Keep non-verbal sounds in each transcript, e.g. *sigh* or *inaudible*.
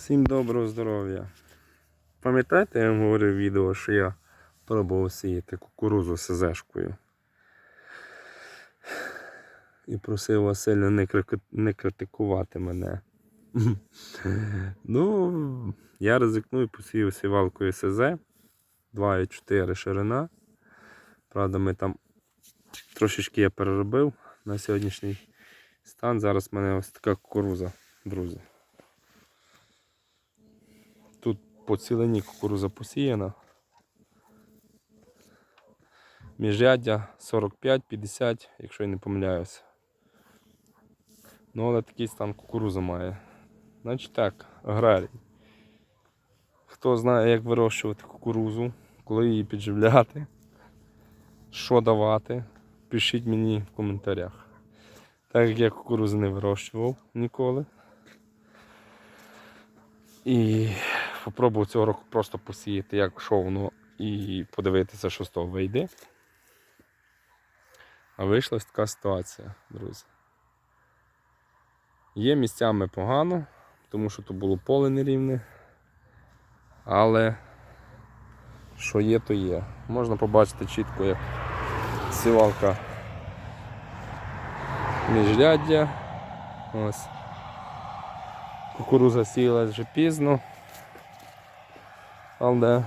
Всім доброго здоров'я. Пам'ятаєте, я вам говорив в відео, що я пробував сіяти кукурузу СЗшкою. І просив вас сильно не, крики- не критикувати мене. *laughs* ну, я ризикну і посів сівалкою СЗ 2,4 ширина. Правда, ми там трошечки я переробив на сьогоднішній стан. Зараз в мене ось така кукуруза, друзі. Тут по цілині кукуруза посіяна. Міжряддя 45-50, якщо я не помиляюся. Ну, але такий стан кукуруза має. Значить так, аграрій. Хто знає, як вирощувати кукурузу, коли її підживляти, що давати, пишіть мені в коментарях. Так як я кукурузу не вирощував ніколи. І попробував цього року просто посіяти, як що воно, і подивитися, що з того вийде. А вийшла така ситуація, друзі. Є місцями погано, тому що то було поле нерівне. Але що є, то є. Можна побачити чітко, як сівалка міжряддя. Ось. Кукуруза сіяла вже пізно. Але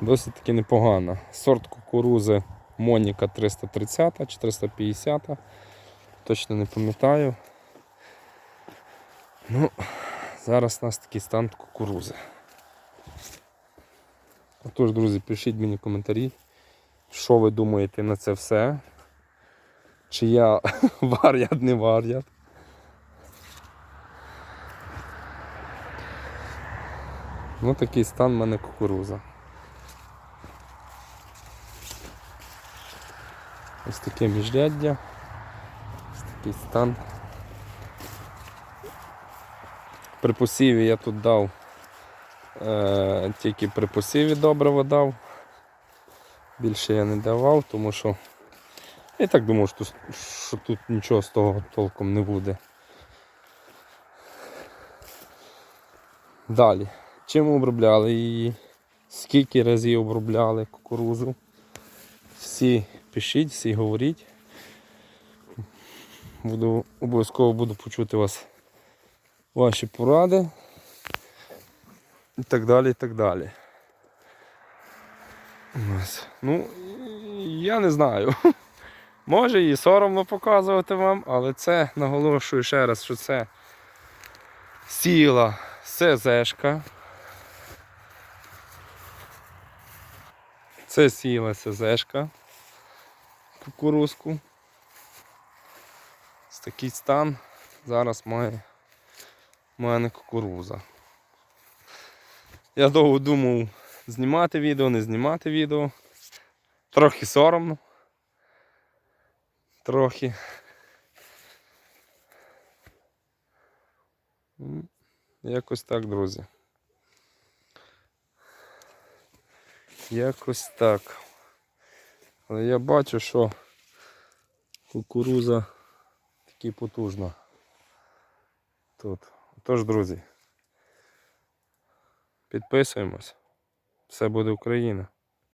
досить таки непогано. Сорт кукурузи Моніка 330 чи 350. Точно не пам'ятаю. Ну, зараз у нас такий стан кукурузи. Отож, друзі, пишіть мені коментарі, що ви думаєте на це все. Чи я *laughs* вар'ят, не вар'ят. Ну такий стан в мене кукуруза. Ось таке міжряддя. Ось такий стан. При посіві я тут дав е, тільки при посіві добриво дав. Більше я не давав, тому що я так думав, що, що тут нічого з того толком не буде. Далі. Чим обробляли її? Скільки разів обробляли кукурузу? Всі пишіть, всі говоріть. Буду, обов'язково буду почути вас ваші поради. І так далі, і так далі. Ну, я не знаю. *laughs* Може і соромно показувати вам, але це наголошую ще раз, що це сіла СЗшка. Це сіла СЗшка кукурузку. Ось такий стан зараз має в мене кукуруза. Я довго думав знімати відео, не знімати відео. Трохи соромно. Трохи. Якось так, друзі. Якось так. Але я бачу, що кукуруза таки потужна. Тут. Тож, друзі, підписуємось. Все буде Україна.